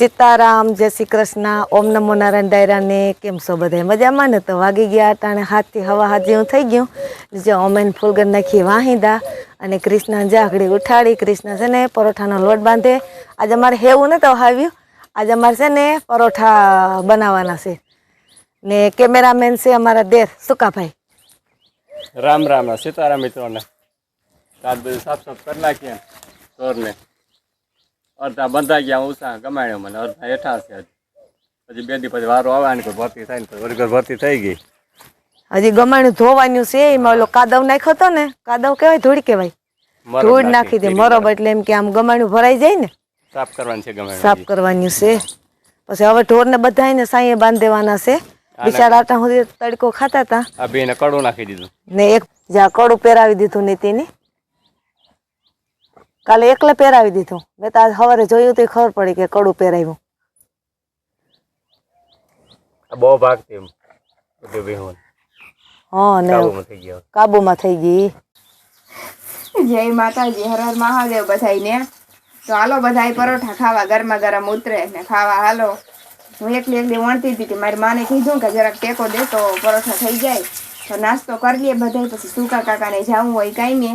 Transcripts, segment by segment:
સીતારામ, જય શ્રી કૃષ્ણ, ઓમ નમો નારાયણ ડાયરાને કેમ છો બધા? મજામાં ને? તો વાગી ગયા ટાણે હાથથી હવા હાથ જેવું થઈ ગયું. જે ઓમેન ફૂલગર નાખી વાહિંદા અને કૃષ્ણ જાગડી ઉઠાડી. કૃષ્ણ છે ને પરોઠાનો લોટ બાંધે. આજે અમારે હેવું નતો આવ્યું આજે અમારે છે ને પરોઠા બનાવવાના છે. ને કેમેરામેન છે અમારા દેર. સુકાભાઈ રામ રામ, સીતારામ મિત્રોને. સાફ સાફ કરી નાખીએ. ચોરને અડધા બંધાઈ ગયા ઉષા કમાણ્યો મને અડધા હેઠા છે. પછી બે દી પછી વારો આવે ને કોઈ ભરતી થાય ને પછી વરઘર ભરતી થઈ ગઈ. હજી ગમાણું ધોવાનું છે એમાં ઓલો કાદવ નાખ્યો હતો ને કાદવ કહેવાય ધૂળ કહેવાય. ધૂળ નાખી દે મરબ એટલે એમ કે આમ ગમાણું ભરાઈ જાય ને. સાફ કરવાની છે ગમે સાફ કરવાનું છે. પછી હવે ઢોરને બધાને સાંયે બાંધી દેવાના છે બિચારા આટા સુધી તડકો ખાતા હતા આ બેને કડું નાખી દીધું. ને એક જ્યાં કડું પહેરાવી દીધું નીતિની કાલે એકલે પહેરાવી દીધું. મેં તો આજ સવારે જોયું તો ખબર પડી કે કડું પહેરાવ્યું. આ બહુ ભાગતી બધું હા ને કાબુમાં થઈ ગયા. ગઈ. જય માતાજી હર હર મહાદેવ બધાયને તો હાલો બધાય પરોઠા ખાવા ગરમા ગરમ ઉતરે ને ખાવા હાલો. હું એકલી એકલી વણતી હતી કે મારી માને કીધું કે જરાક ટેકો દે તો પરોઠા થઈ જાય. તો નાસ્તો કરી લઈએ બધાય પછી સુકા કાકાને જવું હોય કાંઈ ને.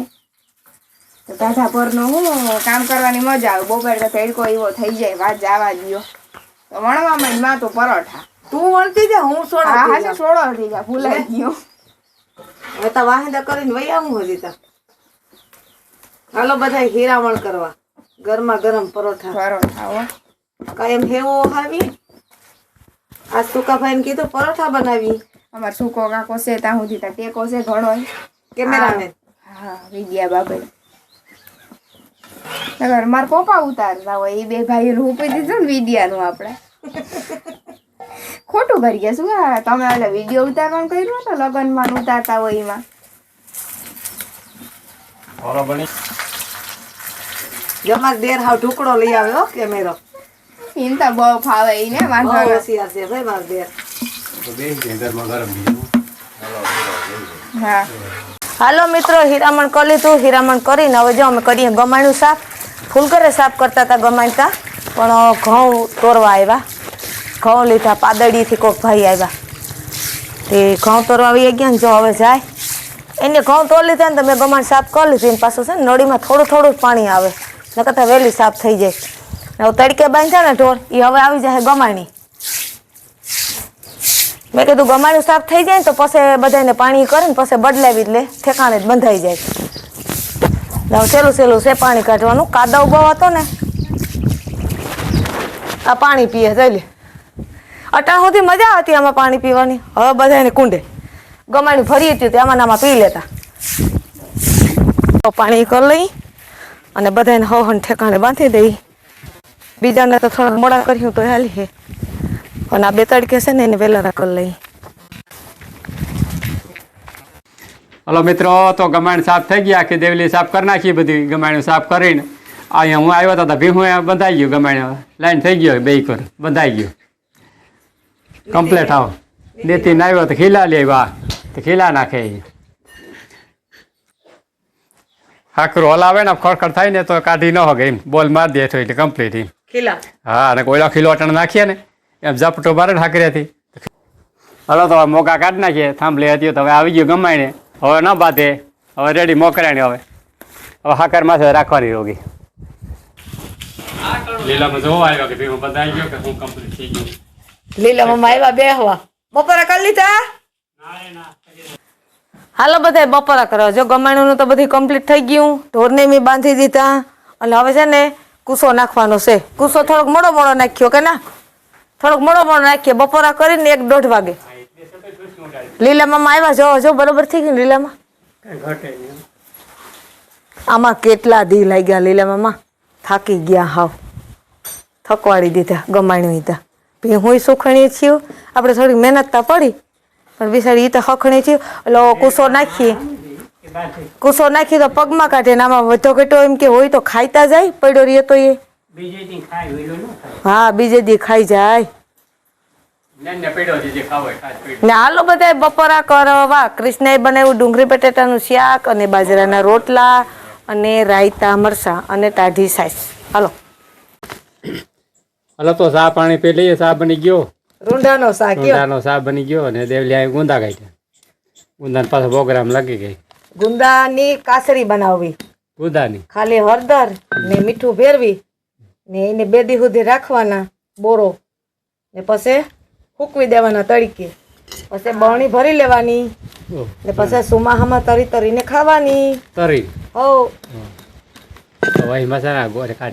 તો કાઢા પરનું હું કામ કરવાની મજા આવે. બપોર તો તડકો એવો થઈ જાય વાત જવા દો તો વણવામાં જ માં તો પરોઠા. તું વણતી જા હું હા હા સોળો થઈ જા ભૂલાઈ ગયો. હવે તો વાહિંદા કરીને વહી આવું હજી તો. હાલો બધા હીરામણ કરવા. ગરમા ગરમ પરોઠા. પરોઠા હો. કાયમ હેવો હાવી. આજ સુકાભાઈને કીધું પરોઠા બનાવી. અમાર સુકો કાકો છે ત્યાં સુધી ટેકો છે ઘણો કેમેરામેન? હા વિદ્યા બાબા. નગર માર પપ્પા ઉતારતા હોય એ બે ભાઈ રૂપી દીધું ને વિડિયાનું આપણે. ખોટું કરી ગયા શું તમે ઓલા વીડિયો ઉતારવાનું કર્યું ને લગ્નમાં ઉતારતા હોય એમાં? ઓરો દેર હાવ ઢુકડો લઈ આવ્યો કેમેરો. એને તો બહુ ફાવે એને વાંધો નથી. હોશિયાર છે ભાઈ મારો દેર. તો હાલો મિત્રો હીરામણ કરી લીધું હીરામણ કરીને હવે જો અમે કરીએ ગમાણું સાફ ફૂલ કરે સાફ કરતા હતા ગમાણતા પણ ઘઉં તોરવા આવ્યા. ઘઉં લીધા, પાદળીથી કોઈક ભાઈ આવ્યા. તે ઘઉં તોરવા આવી ગયા ને જો હવે જાય. એને ઘઉં તોર લીધા ને તો મેં ગમાણ સાફ કરી લીધી. ને પાછું છે ને નળીમાં થોડું થોડું પાણી આવે. ન કરતાં વહેલી સાફ થઈ જાય. હવે તડકે બાંધ્યા ને ઢોર એ હવે આવી જાય ગમાણી મેં કીધું ગમાણું સાફ થઈ જાય ને તો પછી બધાને પાણી કરીને પછી બદલાવી જ લે. ઠેકાણે જ બંધાઈ જાય. હવે સહેલું સહેલું છે પાણી કાઢવાનું. કાદા બહુ હતો ને. આ પાણી પીએ ચાલી અટાણ સુધી મજા હતી આમાં પાણી પીવાની. હવે બધાને કુંડે. ગમાણી ભરી હતી તે આમાં પી લેતા. પાણી કરી લઈ અને બધાને હવન ઠેકાણે બાંધી દઈ. બીજાને તો થોડા મોડા કર્યું તો હાલી હે. પણ આ બે તડકે છે ને એને વહેલા કરી લઈ. હલો મિત્રો તો ગમાણ સાફ થઈ ગયા કે દેવલી સાફ કરી નાખી બધી ગમાણું સાફ કરીને. અહીંયા હું આવ્યો હતો ભીહું બંધાઈ ગયું ગમાણ. લાઈન થઈ ગયો બે કર બંધાઈ ગયો. કમ્પ્લેટ આવો. નીતિન આવ્યો તો ખીલા લે વાહ તો ખીલા નાખે હાકરો હલાવે ને ખડખડ થાય ને તો કાઢી ન હોગે એમ. બોલ મારી દે તો એટલે કમ્પ્લીટ એમ. ખીલા. હા અને કોયલો ખીલો અટણ નાખીએ ને એમ ઝપટો મારે ને હાકરી હલો તો મોકા કાઢી નાખીએ. થાંભલી હતી તો હવે આવી ગયું ગમાઈને હવે ન બાંધે. હવે રેડી મોકરાણી હવે. હવે હાકર માથે રાખવાની રોગી. લીલામાં જોવા આવ્યો કે ભીમાં બધા ગયો કે હું કમ્પ્લીટ થઈ ગયું? લીલા મમ્મા આવ્યા બેહવા. બપોરા કરી લીધા? હાલો બધા બપોરા કરો. જો ગમાણું તો બધી કમ્પ્લીટ થઈ ગયું. ઢોરને મેં બાંધી દીધા. અને હવે છે ને કૂસો નાખવાનો છે. કુસો થોડોક મોડો મોડો નાખ્યો કે ના? થોડોક મોડો મોડો નાખ્યો બપોરા કરીને એક દોઢ વાગે. લીલા મમ્મા આવ્યા? જો જો બરોબર થઈ ગયું લીલામાં? આમાં કેટલા દી લાગ્યા લીલા મામા થાકી ગયા હાવ. થકવાડી દીધા ગમાણી દીધા. ભી હું સુખણીએ છીએ આપણે થોડી મહેનત તો પડી પણ બિસાડી એ તો હખણી થયું. એટલે કુસો નાખીએ. કુસો નાખી તો પગમાં કાઢે ને આમાં વધો ઘટો એમ કે હોય તો ખાઈતા જાય પડ્યો રહીએ તો એ. હા બીજે દી ખાઈ જાય. ને હાલો બધા બપોરા કરવા. કૃષ્ણએ બનાવ્યું ડુંગળી બટેટાનું શાક અને બાજરાના રોટલા અને રાયતા મરસા અને ટાઢી સાઈસ. હાલો. હલો તો ચા પાણી પી લઈએ. ચા બની ગયો? રૂંડાનો ગુંદાનો બની ગયો અને દેવલી અહીં ગુંદા કાઢ્યા ગુંદાને પાછો પ્રોગ્રામ લાગી ગઈ. ગુંદાની કાસરી બનાવવી. ગુંદાની? ખાલી હળદર ને મીઠું ભેરવી ને એને બે દી સુધી રાખવાના બોરો. ને પછી ફૂકવી દેવાના તડકે પછી બરણી ભરી લેવાની. ને પછી સુમાહામાં તરી તરીને ખાવાની. તરી? હો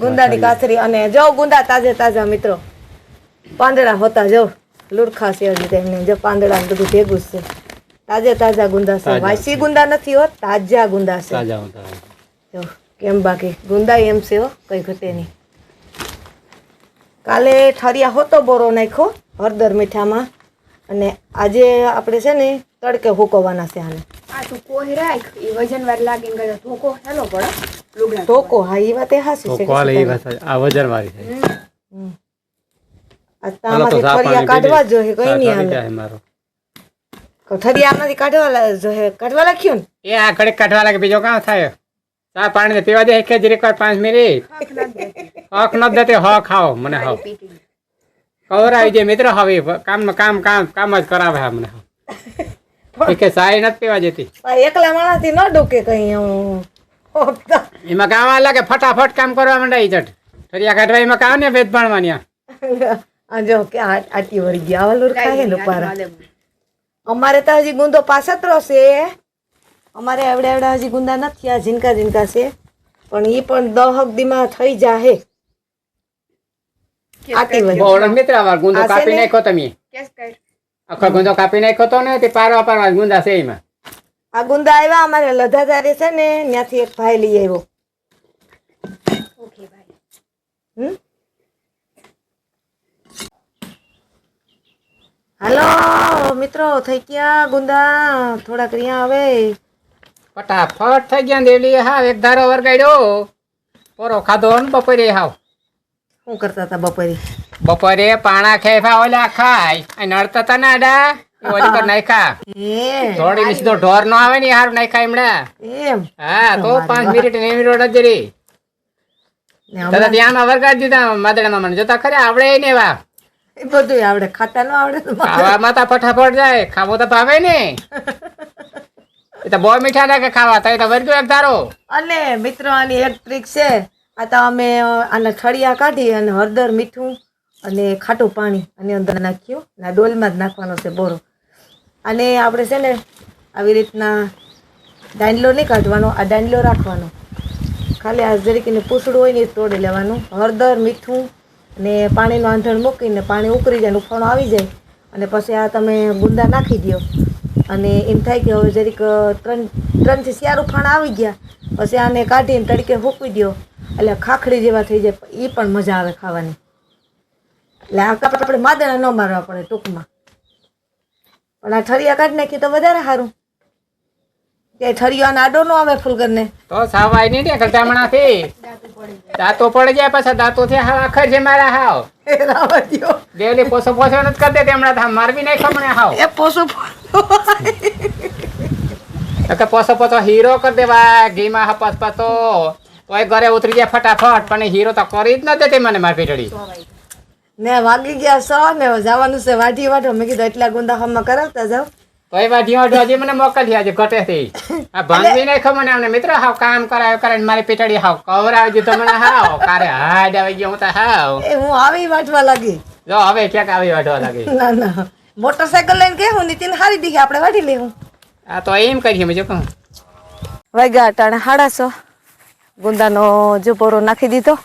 ગુંદાની કાસરી અને જો ગુંદા તાજે તાજા મિત્રો. પાંદડા હોતા જો. લુડખા છે હજી તેમને જો પાંદડા બધું ભેગું છે. તાજે તાજા ગુંદા છે. વાસી ગુંદા નથી હો તાજા ગુંદા છે. જો કેમ બાકી? ગુંદા એમ છે હો કઈ ઘટે નહીં. કાલે ઠરિયા હોતો બોરો નાખ્યો. હળદર મીઠામાં. અને આજે આપણે છે ને તડકે હુકવવાના છે આને. આ તું કોઈ રાખ એ વજન લાગીને ગયો ધોકો હેલો પડે લુગડા હા એ વાત એ હાસી છે. એ ભાષા આ વજન છે. આ તો હાલો તો આમાંથી ચા ઠરિયા પાણી કાઢવા પી જ જોઈએ કઈ નહીં જાય ઠરિયા આમાંથી કાઢવા જોઈએ કાઢવા લખ્યું ને? એ આ ઘડીક કાઢવા લાગે બીજો કામ થાય? ચા પાણી ને પીવા દે કે જરીક પાંચ મિનિટ હક ન દેતે હ ખાઓ મને હાવ કવરાવી દે મિત્ર હવે કામ કામ કામ કામ જ કરાવે હા મને હાવ. એ કે સારી નથી પીવા જતી એકલા એકલા માણસથી ન ડૂકે કઈ. એમાં. કામ આલા લાગે ફટાફટ કામ કરવા માંડાય જટ. ઠરિયા કાઢવા એમાં કામ ને ભેદ ભણવાની જો કે આટી વળી ગયા આવા ખાય ને પારા અમારે તો હજી ગુંદો પાસતરો છે. અમારે એવડે એવડા હજી ગુંદા નથી આ ઝીનકા ઝીનકા છે. પણ એ પણ દહક દીમાં થઈ જાહે. આટી ગુંદો કાપી નાખ્યો તમે આખો ગુંદો કાપી નાખ્યો તો ને તે પારવા પારવા ગુંદા છે એમાં આ ગુંદા આવ્યા અમારે લધાધારે છે ને ત્યાંથી એક ભાઈ લઈ આવ્યો ઓકે ભાઈ હમ? હાલો મિત્રો થઈ ગયા ગુંદા થોડાક રહ્યા હવે ફટાફટ થઈ ગયા દેવલી હાવ એક ધારો વરગાડ્યો પોરો ખાધો ને બપોરે હાવ શું કરતા હતા બપોરે? બપોરે પાણા ખેફા ઓલા ખાય. અને નડતા હતા ના ડા ઓલી પર નાખા થોડી મિસ તો ઢોર નો આવે ને હારું નાખા એમણે. એમ. હા તો પાંચ મિનિટ ને મિનિટ જ રહી દાદા હમણાં? વરગાડી દીધા માદડામાં મને. જોતા ખરે આવડે ને વા એ બધું આવડે. ખાતા નો આવડે. ખાવામાં તો ફટાફટ જાય. ખાવો તો ભાવે ને. એ તો બહુ મીઠા લાગે ખાવા. તો એ તો વરગ્યો એક ધારો. અને મિત્રો આની એક ટ્રીક છે. આ તો અમે આના ઠળિયા કાઢી અને હળદર, મીઠું અને ખાટું પાણી અને અંદર નાખ્યું. અને ડોલમાં જ નાખવાનો છે બોરો. અને આપણે છે ને આવી રીતના દાંડલો નહીં કાઢવાનો, આ દાંડલો રાખવાનો. ખાલી આ જરીક એને પૂછડું હોય ને એ તોડી લેવાનું. હળદર, મીઠું ને પાણીનું આંધણ મૂકીને પાણી ઉકળી જાય ઉફાણો આવી જાય. અને પછી આ તમે ગુંદા નાખી દો અને એમ થાય કે હવે જરીક ત્રણ, ત્રણથી ચાર ઉફાણા આવી ગયા. પછી આને કાઢીને તડકે ફૂંકી દો એટલે ખાખડી જેવા થઈ જાય એ પણ મજા આવે ખાવાની. એટલે આ કાપ આપણે માદણા ન મારવા પડે ટૂંકમાં. પણ આ ઠરિયા કાઢ નાખી તો વધારે સારું. કે ઠરિયો આને આડો નો આવે ફૂલગરને તો સાવાય નહીં ને ગધામણા થી દાંતો પડી જાય પાછા દાંતો થી હાવ આખર છે મારા હાવ. દેવલી પોસો પોસો નથી કરતી હમણાં થા મારવી નહીં ખમણે હાવ. એ પોસો પોસો. પોસો હીરો કર દેવા ઘીમાં હપાસ પાતો. તોય ઘરે ઉતરી જાય ફટાફટ પણ હીરો તો કરી જ ન દેતી મને મારી પીટડી. મેં વાગી ગયા સો ને જવાનું છે વાઢી વાઢો. મેં કીધું એટલા ગુંદા હમણાં કરાવતા જાવ તોય વાઢી વાઢો હજી મને મોકલી આજે ઘટેથી. આ ભાંગી નહીં ખબર ને અમને મિત્ર હાવ કામ કરાવે કરે મારી પીટડી હાવ કવરાવી દીધો મને હાવ. કારે હાડ આવી ગયો હું તો હાવ. એ હું આવી વાટવા લાગી. જો હવે ક્યાંક આવી વાટવા લાગી. ના ના. મોટરસાયકલ લઈને કે હું? નીતિન હારી દીધી આપણે વાઢી લેવું. આ તો એમ કરીએ બીજું કહું. વૈગા ટાણે હાડાસો ગુંદાનો જોપોરો નાખી દીધો.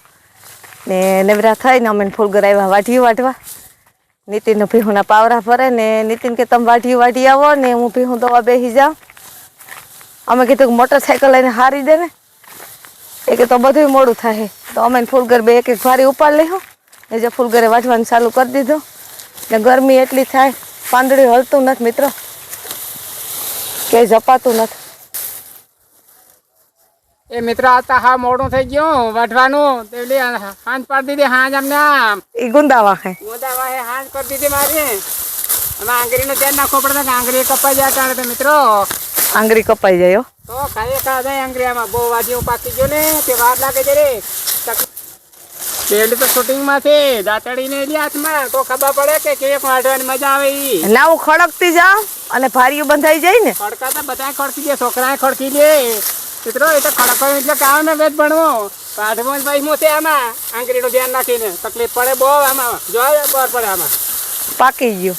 ને નેવરા થઈને અમે ફૂલગર આવ્યા વાઢી વાઢવા. નીતિનનો ભીહુના પાવરા ભરે ને નીતિન કે, તમે વાઢી વાઢી આવો ને હું ભીહું દવા બેસી જાઉં. અમે કીધું કે, મોટરસાયકલ લઈને હારી દે ને. એ કે, તો બધું મોડું થાય તો અમે ફૂલગર બે એક એક ભારી ઉપાડ લઈશું ને જે ફૂલગરે વાઢવાનું ચાલુ કરી દીધું. ને ગરમી એટલી થાય, પાંદડી હલતું નથી મિત્રો. કે જપાતું નથી. એ મિત્ર આતા હા મોડું થઈ ગયું. વાઢવાનું. તેલી હાંજ પાડી દીધી હાંજ અમને એ ગુંદા હે. ગુંદાવા વાહે હાંજ કરી દીધી મારી. હવે આંગળીનો ધ્યાન નાખવો પડે કે આંગળી કપાઈ જાય તાણે તો મિત્રો. આંગળી કપાઈ જાય હો. તો ખાઈ ખા જાય આંગળી આમાં બહુ વાજીઓ પાકી ગયો ને તે વાર લાગે છે રે. પેલી તો શૂટિંગમાં છે દાંતડીને એની હાથમાં. તો ખબર પડે કે કેક વાટવાની મજા આવે ઈ. ના હું ખડકતી જાઉં અને ભારીઓ બંધાઈ જાય ને. ખડકા તો બધા ખડકી દે છોકરાએ ખડકી દે. મિત્રો એ તો એટલે કામ ને વેદ ભણવો. પાઠમાં ભાઈ છે આમાં. આંગળીનું ધ્યાન રાખીને તકલીફ પડે બહુ આમાં. જો બહાર પડે આમાં. પાકી ગયું.